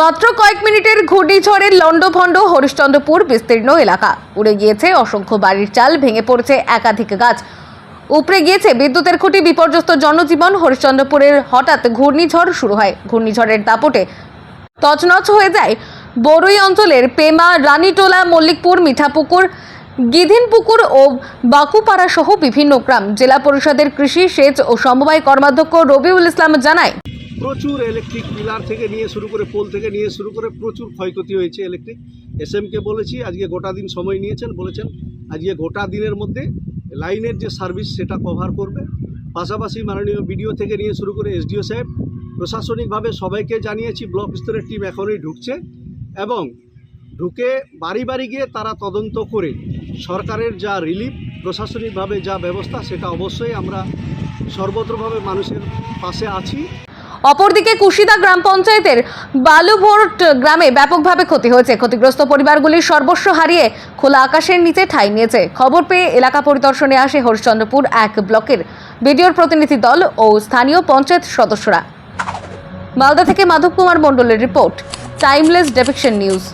মাত্র কয়েক মিনিটের ঘূর্ণিঝড়ের লণ্ডভণ্ড হরিশ্চন্দ্রপুর বিস্তীর্ণ এলাকা। উড়ে গিয়েছে অসংখ্য বাড়ির চাল, ভেঙে পড়েছে একাধিক গাছ। উপড়ে গিয়েছে বিদ্যুতের খুঁটি, বিপর্যস্ত জনজীবন। হরিশ্চন্দ্রপুরের হঠাৎ ঘূর্ণিঝড় শুরু হয়। ঘূর্ণিঝড়ের দাপটে তছনছ হয়ে যায় বড়ুই অঞ্চলের পেমা, রানীটোলা, মল্লিকপুর, মিঠাপুকুর, গিধিনপুকুর ও বাকুপাড়া সহ বিভিন্ন গ্রাম। জেলা পরিষদের কৃষি, সেচ ও সমবায় কর্মাধ্যক্ষ রবিউল ইসলাম জানায় প্রচুর ইলেকট্রিক পিলার থেকে নিয়ে শুরু করে পোল থেকে নিয়ে শুরু করে প্রচুর ক্ষয়ক্ষতি হয়েছে ইলেকট্রিক এস এমকে বলেছি, আজকে গোটা দিন সময় নিয়েছেন, বলেছেন আজকে গোটা দিনের মধ্যে লাইনের যে সার্ভিস সেটা কভার করবে। পাশাপাশি মাননীয় বিডিও থেকে নিয়ে শুরু করে এসডিও সাহেব, প্রশাসনিকভাবে সবাইকে জানিয়েছি, ব্লক স্তরের টিম এখনই ঢুকছে এবং ঢুকে বাড়ি বাড়ি গিয়ে তারা তদন্ত করে সরকারের যা রিলিফ প্রশাসনিকভাবে যা ব্যবস্থা, সেটা অবশ্যই আমরা সর্বত্রভাবে মানুষের পাশে আছি। অপরদিকে কুশিদা গ্রাম পঞ্চায়েতের বালুভোট গ্রামে ব্যাপকভাবে ক্ষতি হয়েছে। ক্ষতিগ্রস্ত পরিবারগুলির সর্বস্ব হারিয়ে খোলা আকাশের নিচে ঠাঁই নিয়েছে। খবর পেয়ে এলাকা পরিদর্শনে আসে হরিশ্চন্দ্রপুর এক ব্লকের বিডিওর প্রতিনিধি দল ও স্থানীয় পঞ্চায়েত সদস্যরা। মালদা থেকে মাধব কুমার মণ্ডলের রিপোর্ট, টাইমলেস ডেপিকশন নিউজ।